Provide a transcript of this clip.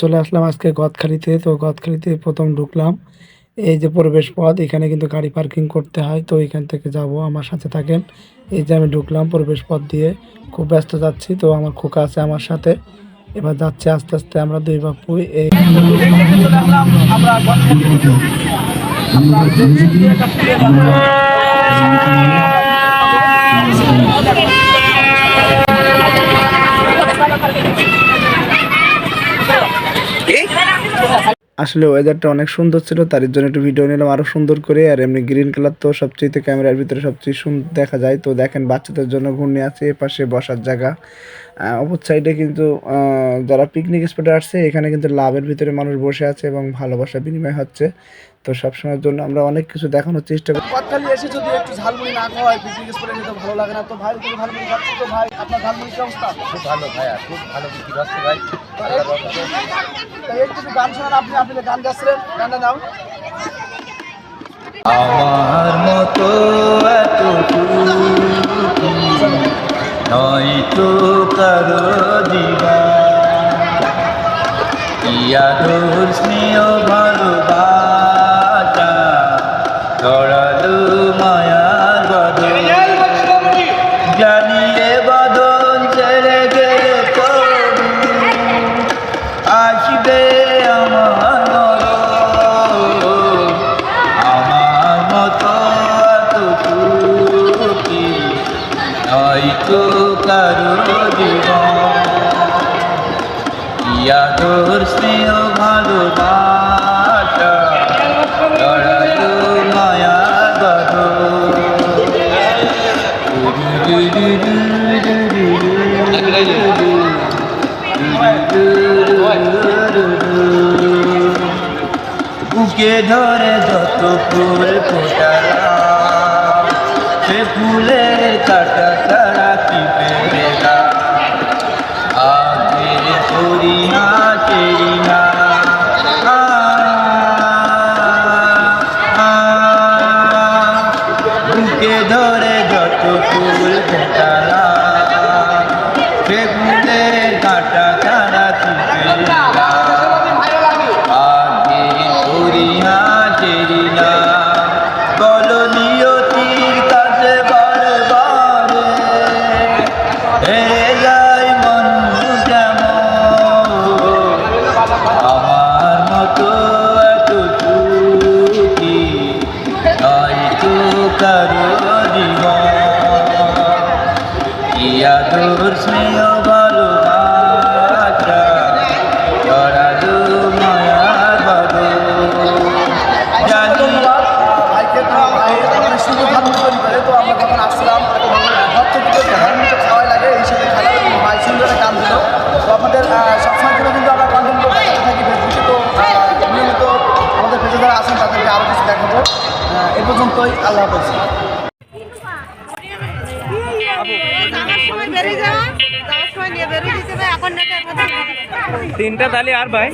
চলে আসলাম আজকে গদখালিতে। তো গদখালিতে প্রথম ঢুকলাম। এই যে প্রবেশ পথ এখানে কিন্তু গাড়ি পার্কিং করতে হয়। তো এখান থেকে যাব আমার সাথে থাকেন। এই যে আমি ঢুকলাম প্রবেশ পথ দিয়ে খুব ব্যস্ত যাচ্ছি। তো আমার খোকা আছে আমার সাথে। এবার যাচ্ছে আস্তে আস্তে আমরা দুই বাপু। এই আমরা গদখালিতে। আমরা দেখছি যে একটা ফুলের আসলে ওয়েদারটা অনেক সুন্দর ছিল, তার জন্য একটু ভিডিও নিলাম আরও সুন্দর করে। আর এমনি গ্রিন কালার তো সবচেয়ে ক্যামেরার ভিতরে সবচেয়ে সুন্দর দেখা যায়। তো দেখেন, বাচ্চাদের জন্য ঘূর্ণি আছে, এপাশে পাশে বসার জায়গা। অপর সাইডে কিন্তু যারা পিকনিক স্পটে আসছে এখানে কিন্তু লাভের ভিতরে মানুষ বসে আছে এবং ভালোবাসা বিনিময় হচ্ছে। তো সবসময়ের জন্য আমরা অনেক কিছু দেখানোর চেষ্টা করি। গদখালি এসে যদি একটু ঝালমুড়ি না খাওয়ায় পিকনিক স্পটে যেতে ভালো লাগে না তো ভাই তুমি ঝালমুড়ি খাচ্ছ তো ভাই আপনার ঝালমুড়ি কি অবস্থা? খুব ভালো ভাইয়া খুব ভালো বিক্রি হচ্ছে ভাই। একটু গান শোনান আপনি আপনি গান গাচ্ছিলেন গানটা নাও। আমার মতো এত নয় তো কারও দিবা ইয়াদোর স্নেহ ইয়াদোর স্নেহ ভালোবাসা জড়ালো মায়া বুকে ধরে যত ফুল ফোটালাম সে ফুলের কাটা ধরে যত ফুল ভাই সুন্দর একটা গান দিল তো আপনাদের আহ, সবসময় কিন্তু আমরা কন্টেন্ট থাকি তো আমাদের পেজে যারা আছেন তাদেরকে আরও কিছু দেখাবো এ পর্যন্তই আল্লাহ হাফেজ। সময় বেরিয়ে যাওয়া যাওয়ার সময় নিয়ে তিনটা তালি আর ভাই?